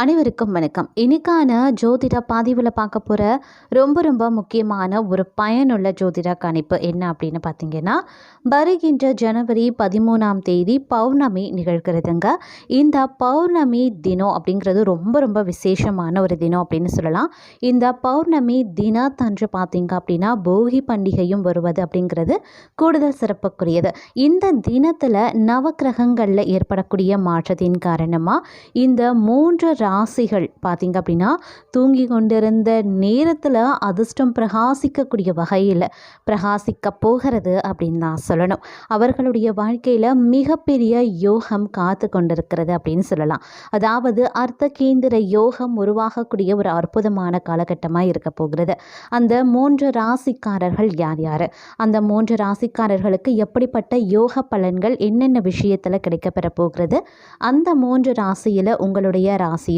அனைவருக்கும் வணக்கம். இன்னைக்கான ஜோதிட பதிவில் பார்க்க போகிற ரொம்ப ரொம்ப முக்கியமான ஒரு பயனுள்ள ஜோதிட கணிப்பு என்ன அப்படின்னு பார்த்தீங்கன்னா வருகின்ற ஜனவரி பதிமூணாம் தேதி பௌர்ணமி நிகழ்கிறதுங்க. இந்த பௌர்ணமி தினம் அப்படிங்கிறது ரொம்ப ரொம்ப விசேஷமான ஒரு தினம் அப்படின்னு சொல்லலாம். இந்த பௌர்ணமி தினத்தன்று பார்த்தீங்க அப்படின்னா போகி பண்டிகையும் வருவது அப்படிங்கிறது கூடுதல் சிறப்புக்குரியது. இந்த தினத்தில் நவக்கிரகங்களில் ஏற்படக்கூடிய மாற்றத்தின் காரணமாக இந்த மூன்று ராசிகள் பார்த்தீங்க அப்படின்னா தூங்கி கொண்டிருந்த நேரத்தில் அதிர்ஷ்டம் பிரகாசிக்கக்கூடிய வகையில் பிரகாசிக்க போகிறது அப்படின்னு தான் சொல்லணும். அவர்களுடைய வாழ்க்கையில் மிகப்பெரிய யோகம் காத்து கொண்டிருக்கிறது அப்படின்னு சொல்லலாம். அதாவது அர்த்த கேந்திர யோகம் உருவாகக்கூடிய ஒரு அற்புதமான காலகட்டமாக இருக்க போகிறது. அந்த மூன்று ராசிக்காரர்கள் யார் யார்? அந்த மூன்று ராசிக்காரர்களுக்கு எப்படிப்பட்ட யோக பலன்கள் என்னென்ன விஷயத்தில் கிடைக்கப்பெற போகிறது? அந்த மூன்று ராசியில் உங்களுடைய ராசியும்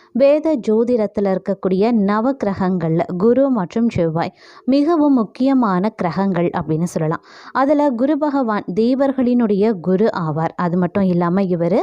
வேத ஜோதிடத்தில் இருக்கக்கூடிய நவ கிரகங்களில் குரு மற்றும் செவ்வாய் மிகவும் முக்கியமான கிரகங்கள் அப்படின்னு சொல்லலாம். அதில் குரு பகவான் தேவர்களினுடைய குரு ஆவார். அது மட்டும் இல்லாமல் இவர்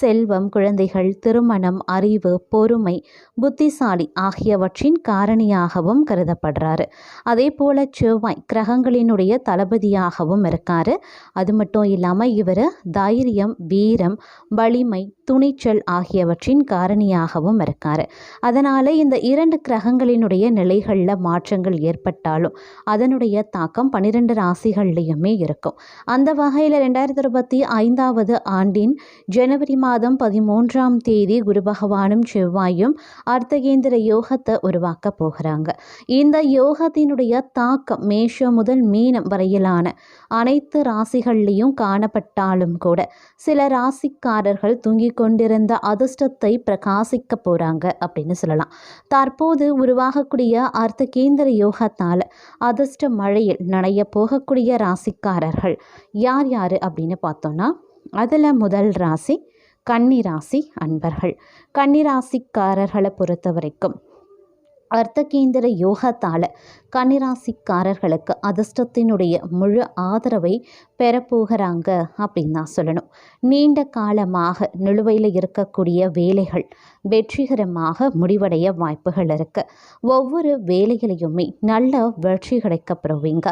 செல்வம் குழந்தைகள் திருமணம் அறிவு பொறுமை புத்திசாலி ஆகியவற்றின் காரணியாகவும் கருதப்படுறாரு. அதே போல் செவ்வாய் கிரகங்களினுடைய தளபதியாகவும் இருக்கார். அது மட்டும் இல்லாமல் இவர் தைரியம் வீரம் வலிமை துணிச்சல் ஆகியவற்றின் காரணியாகவும் இருக்கார் இருக்காரு. அதனால் இந்த இரண்டு கிரகங்களினுடைய நிலைகளில் மாற்றங்கள் ஏற்பட்டாலும் அதனுடைய தாக்கம் பன்னிரெண்டு ராசிகள்லையுமே இருக்கும். அந்த வகையில் ரெண்டாயிரத்தி இருபத்தி ஐந்தாவது ஆண்டின் ஜனவரி மாதம் பதிமூன்றாம் தேதி குரு பகவானும் செவ்வாயும் அர்த்தகேந்திர யோகத்தை உருவாக்க போகிறாங்க. இந்த யோகத்தினுடைய தாக்கம் மேஷம் முதல் மீனம் வரையிலான அனைத்து ராசிகள்லையும் காணப்பட்டாலும் கூட சில ராசிக்காரர்கள் தூங்கிக் கொண்டிருந்த அதிர்ஷ்டத்தை பிரகாசிக்க போகிறாங்க அப்படின்னு சொல்லலாம். தற்போது உருவாகக்கூடிய அர்த்த கேந்திர யோகத்தால் அதிர்ஷ்ட மழையில் நனைய போகக்கூடிய ராசிக்காரர்கள் யார் யார் அப்படின்னு பார்த்தோன்னா அதில் முதல் ராசி கன்னிராசி அன்பர்கள். கன்னிராசிக்காரர்களை பொறுத்த வரைக்கும் அர்த்தகேந்திர யோகத்தால் கன்னிராசிக்காரர்களுக்கு அதிர்ஷ்டத்தினுடைய முழு ஆதரவை பெறப்போகிறாங்க அப்படின்னு தான் சொல்லணும். நீண்ட காலமாக நிலுவையில் இருக்கக்கூடிய வேலைகள் வெற்றிகரமாக முடிவடைய வாய்ப்புகள் இருக்குது ஒவ்வொரு வேலைகளையுமே நல்ல வெற்றி கிடைக்கப்படுவீங்க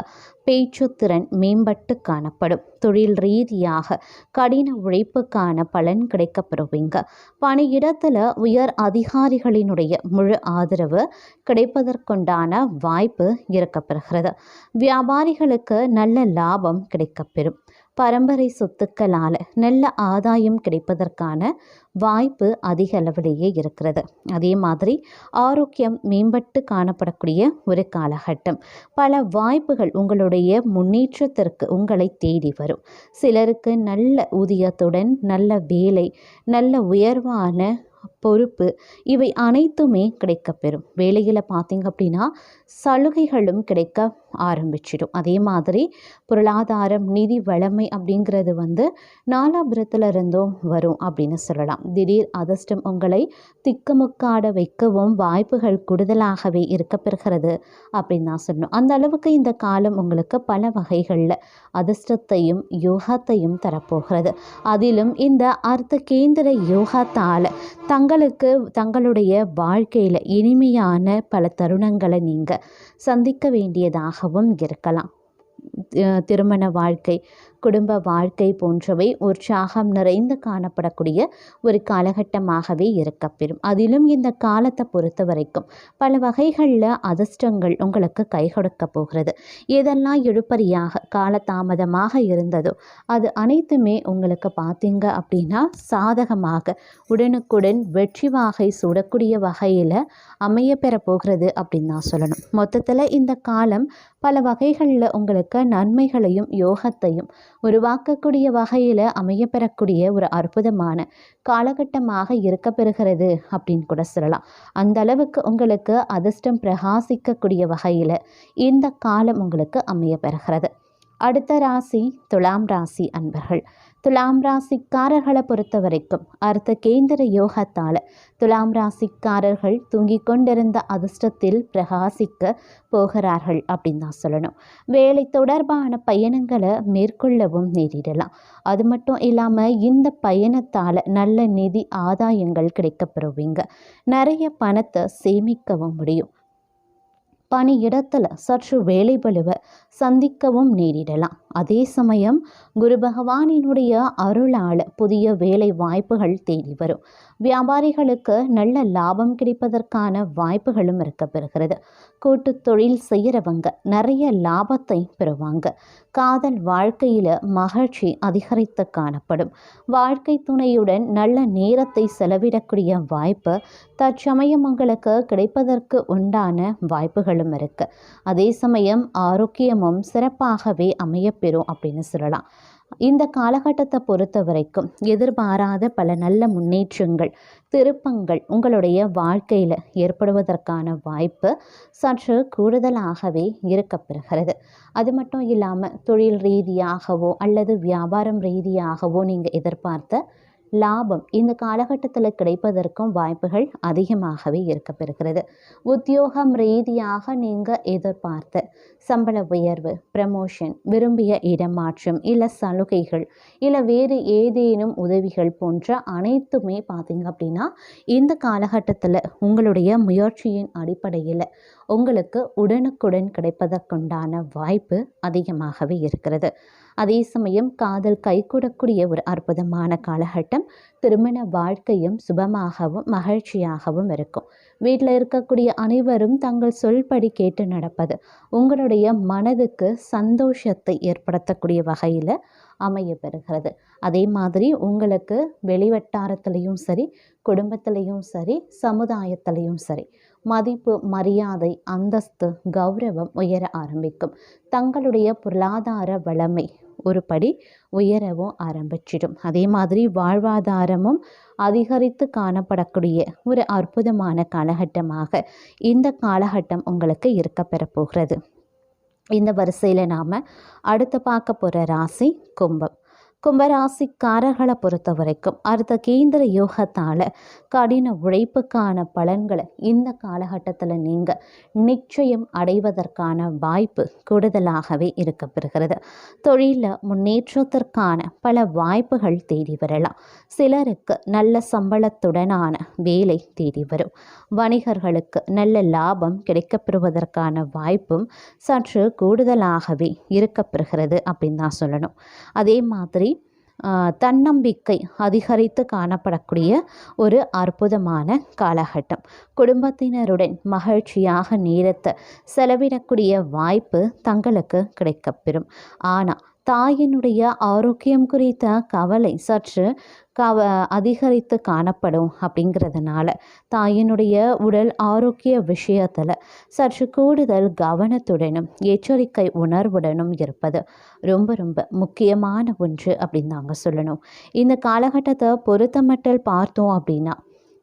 பேச்சுத்திறன் மேம்பட்டு காணப்படும். தொழில் ரீதியாக கடின உழைப்புக்கான பலன் கிடைக்கப்பெறுவீங்க. பணியிடத்தில் உயர் அதிகாரிகளினுடைய முழு ஆதரவு கிடைப்பதற்குண்டான வாய்ப்பு இருக்கப்பெறுகிறது. வியாபாரிகளுக்கு நல்ல லாபம் கிடைக்கப்பெறும். பரம்பரை சொத்துக்களால் நல்ல ஆதாயம் கிடைப்பதற்கான வாய்ப்பு அதிக அளவிலேயே இருக்கிறது. அதே மாதிரி ஆரோக்கியம் மேம்பட்டு காணப்படக்கூடிய ஒரு காலகட்டம். பல வாய்ப்புகள் உங்களுடைய முன்னேற்றத்திற்கு உங்களை தேடி வரும். சிலருக்கு நல்ல ஊதியத்துடன் நல்ல வேலை நல்ல உயர்வான பொறுப்பு இவை அனைத்துமே கிடைக்கப்பெறும். வேலையில் பார்த்திங்க அப்படின்னா சலுகைகளும் கிடைக்க ஆரம்பிச்சிடும். அதே மாதிரி பொருளாதாரம் நிதி வளமை அப்படிங்கிறது வந்து நாலாபுரத்தில் இருந்தும் வரும் அப்படின்னு சொல்லலாம். திடீர் அதிர்ஷ்டம் உங்களை திக்குமுக்காட வைக்கவும் வாய்ப்புகள் கூடுதலாகவே இருக்கப்பெறுகிறது அப்படின்னு தான் சொல்லணும். அந்த அளவுக்கு இந்த காலம் உங்களுக்கு பல வகைகளில் அதிர்ஷ்டத்தையும் யோகத்தையும் தரப்போகிறது. அதிலும் இந்த அர்த்த கேந்திர யோகத்தால் தங்களுக்கு தங்களுடைய வாழ்க்கையில் இனிமையான பல தருணங்களை நீங்கள் சந்திக்க வேண்டியதாகவும் இருக்கலாம். திருமண வாழ்க்கை குடும்ப வாழ்க்கை போன்றவை உற்சாகம் நிறைந்து காணப்படக்கூடிய ஒரு காலகட்டமாகவே இருக்கப்பெறும் அதிலும் இந்த காலத்தை பொறுத்த வரைக்கும் பல வகைகளில் அதிர்ஷ்டங்கள் உங்களுக்கு கை கொடுக்க போகிறது. எதெல்லாம் எழுப்பறியாக காலதாமதமாக இருந்ததோ அது அனைத்துமே உங்களுக்கு பார்த்தீங்க அப்படின்னா சாதகமாக உடனுக்குடன் வெற்றி வாகை சுடக்கூடிய வகையில் அமைய பெற போகிறது அப்படின்னு தான் சொல்லணும். மொத்தத்தில் இந்த காலம் பல வகைகளில் உங்களுக்கு நன்மைகளையும் யோகத்தையும் உருவாக்கக்கூடிய வகையில் அமையப்பெறக்கூடிய ஒரு அற்புதமான காலகட்டமாக இருக்க பெறுகிறது அப்படின்னு கூட சொல்லலாம். அந்த அளவுக்கு உங்களுக்கு அதிர்ஷ்டம் பிரகாசிக்கக்கூடிய வகையில் இந்த காலம் உங்களுக்கு அமைய பெறுகிறது அடுத்த ராசி துலாம் ராசி அன்பர்கள். துலாம் ராசிக்காரர்களை பொறுத்த வரைக்கும் அடுத்த கேந்திர யோகத்தால் துலாம் ராசிக்காரர்கள் தூங்கிக் கொண்டிருந்த அதிர்ஷ்டத்தில் பிரகாசிக்க போகிறார்கள் அப்படின்னு தான் சொல்லணும். வேலை தொடர்பான பயணங்களை மேற்கொள்ளவும் நேரிடலாம். அது மட்டும் இல்லாமல் இந்த பயணத்தால் நல்ல நிதி ஆதாயங்கள் கிடைக்கப்பெறுவீங்க. நிறைய பணத்தை சேமிக்கவும் முடியும். பணியிடத்தில் சற்று வேலை பழுவ சந்திக்கவும் நேரிடலாம். அதே சமயம் குரு பகவானினுடைய அருளால் புதிய வேலை வாய்ப்புகள் தேடி வரும். வியாபாரிகளுக்கு நல்ல லாபம் கிடைப்பதற்கான வாய்ப்புகளும் இருக்க பெறுகிறது கூட்டு தொழில் செய்கிறவங்க நிறைய லாபத்தை பெறுவாங்க. காதல் வாழ்க்கையில் மகிழ்ச்சி அதிகரித்து காணப்படும். வாழ்க்கை துணையுடன் நல்ல நேரத்தை செலவிடக்கூடிய வாய்ப்பு தற்சமயம் உங்களுக்கு கிடைப்பதற்கு உண்டான வாய்ப்புகளும் இருக்கு. அதே சமயம் ஆரோக்கியமும் சிறப்பாகவே பெறும் அப்படின்னு சொல்லலாம். இந்த காலகட்டத்தை பொறுத்த வரைக்கும் எதிர்பாராத பல நல்ல முன்னேற்றங்கள் திருப்பங்கள் உங்களுடைய வாழ்க்கையில் ஏற்படுவதற்கான வாய்ப்பு சற்று கூடுதலாகவே இருக்கப்பெறுகிறது அது மட்டும் இல்லாமல் தொழில் ரீதியாகவோ அல்லது வியாபாரம் ரீதியாகவோ நீங்கள் எதிர்பார்த்த லாபம் இந்த காலகட்டத்தில் கிடைப்பதற்கும் வாய்ப்புகள் அதிகமாகவே இருக்கப்பெறுகிறது. உத்தியோகம் ரீதியாக நீங்கள் எதிர்பார்த்த சம்பள உயர்வு ப்ரமோஷன் விரும்பிய இடமாற்றம் இல்லை சலுகைகள் இல்லை வேறு ஏதேனும் உதவிகள் போன்ற அனைத்துமே பார்த்தீங்க அப்படின்னா இந்த காலகட்டத்தில் உங்களுடைய முயற்சியின் அடிப்படையில் உங்களுக்கு உடனுக்குடன் கிடைப்பதற்குண்டான வாய்ப்பு அதிகமாகவே இருக்கிறது. அதே சமயம் காதல் கைகூடக்கூடிய ஒரு அற்புதமான காலகட்டம். திருமண வாழ்க்கையும் சுபமாகவும் மகிழ்ச்சியாகவும் இருக்கும். வீட்டில் இருக்கக்கூடிய அனைவரும் தங்கள் சொல்படி கேட்டு நடப்பது உங்களுடைய மனதுக்கு சந்தோஷத்தை ஏற்படுத்தக்கூடிய வகையில் அமைய பெறுகிறது. அதே மாதிரி உங்களுக்கு வெளிவட்டாரத்துலேயும் சரி குடும்பத்திலையும் சரி சமுதாயத்திலையும் சரி மதிப்பு மரியாதை அந்தஸ்து கௌரவம் உயர ஆரம்பிக்கும். தங்களுடைய பொருளாதார வளமை ஒரு படி உயரவும் ஆரம்பிச்சிடும். அதே மாதிரி வாழ்வாதாரமும் அதிகரித்து காணப்படக்கூடிய ஒரு அற்புதமான காலகட்டமாக இந்த காலகட்டம் உங்களுக்கு இருக்க பெறப்போகிறது. இந்த வரிசையில் நாம் அடுத்து பார்க்க போகிற ராசி கும்பம். கும்பராசிக்காரர்களை பொறுத்த வரைக்கும் அடுத்த கேந்திர யோகத்தால் கடின உழைப்புக்கான பலன்களை இந்த காலகட்டத்தில் நீங்கள் நிச்சயம் அடைவதற்கான வாய்ப்பு கூடுதலாகவே இருக்கப்பெறுகிறது. தொழிலில் முன்னேற்றத்திற்கான பல வாய்ப்புகள் தேடி வரலாம். சிலருக்கு நல்ல சம்பளத்துடனான வேலை தேடி வரும். வணிகர்களுக்கு நல்ல லாபம் கிடைக்கப்பெறுவதற்கான வாய்ப்பும் சற்று கூடுதலாகவே இருக்கப்பெறுகிறது அப்படின்னு தான் சொல்லணும். அதே மாதிரி தன்னம்பிக்கை அதிகரித்து காணப்படக்கூடிய ஒரு அற்புதமான காலகட்டம். குடும்பத்தினருடன் மகிழ்ச்சியாக நேரத்தை செலவிடக்கூடிய வாய்ப்பு தங்களுக்கு கிடைக்கப்பெறும். ஆனால் தாயினுடைய ஆரோக்கியம் குறித்த கவலை சற்று கவ அதிகரித்து காணப்படும் அப்படிங்கிறதுனால தாயினுடைய உடல் ஆரோக்கிய விஷயத்தில் சற்று கூடுதல் கவனத்துடனும் எச்சரிக்கை உணர்வுடனும் இருப்பது ரொம்ப ரொம்ப முக்கியமான ஒன்று அப்படின்னு நாங்கள் சொல்லணும். இந்த காலகட்டத்தை பொருத்தமட்டல் பார்த்தோம் அப்படின்னா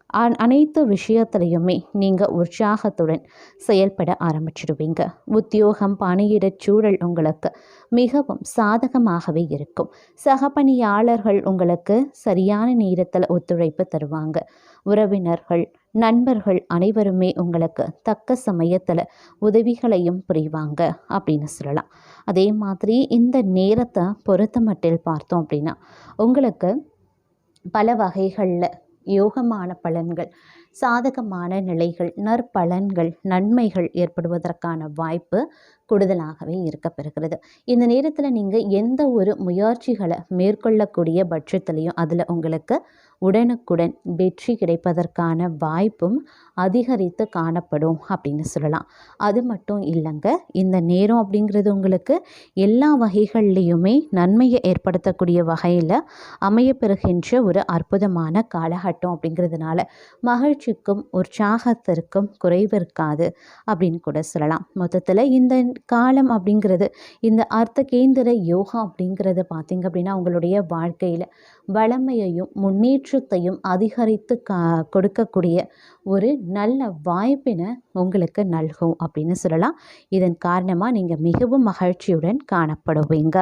அனைத்து விஷயத்துலையுமே நீங்கள் உற்சாகத்துடன் செயல்பட ஆரம்பிச்சிடுவீங்க உத்தியோகம் பணியிட சூழல் உங்களுக்கு மிகவும் சாதகமாகவே இருக்கும். சக பணியாளர்கள் உங்களுக்கு சரியான நேரத்தில் ஒத்துழைப்பு தருவாங்க. உறவினர்கள் நண்பர்கள் அனைவருமே உங்களுக்கு தக்க சமயத்தில் உதவிகளையும் புரிவாங்க அப்படின்னு சொல்லலாம். அதே மாதிரி இந்த நேரத்தை பொறுத்த மட்டில் பார்த்தோம் அப்படின்னா உங்களுக்கு பல வகைகளில் யோகமான பலன்கள் சாதகமான நிலைகள் நற்பலன்கள் நன்மைகள் ஏற்படுவதற்கான வாய்ப்பு கூடுதலாகவே இருக்கப்பெறுகிறது. இந்த நேரத்தில் நீங்கள் எந்த ஒரு முயற்சிகளை மேற்கொள்ளக்கூடிய பட்சத்துலேயும் அதில் உங்களுக்கு உடனுக்குடன் வெற்றி கிடைப்பதற்கான வாய்ப்பும் அதிகரித்து காணப்படும் அப்படின்னு சொல்லலாம். அது மட்டும் இல்லைங்க இந்த நேரம் அப்படிங்கிறது உங்களுக்கு எல்லா வகைகள்லேயுமே நன்மையை ஏற்படுத்தக்கூடிய வகையில் அமையப்பெறுகின்ற ஒரு அற்புதமான காலகட்டம் அப்படிங்கிறதுனால மகிழ்ச்சிக்கும் உற்சாகத்திற்கும் குறைவிருக்காது அப்படின்னு கூட சொல்லலாம். மொத்தத்தில் இந்த காலம் அப்படிங்கிறது இந்த அர்த்த கேந்திர யோகா அப்படிங்கிறது பார்த்திங்க அப்படின்னா உங்களுடைய வாழ்க்கையில் வளமையையும் சந்தோஷத்தையும் அதிகரித்து கா கொடுக்கக்கூடிய ஒரு நல்ல வாய்ப்பினை உங்களுக்கு நல்கும் அப்படின்னு சொல்லலாம். இதன் காரணமாக நீங்கள் மிகவும் மகிழ்ச்சியுடன் காணப்படுவீங்க.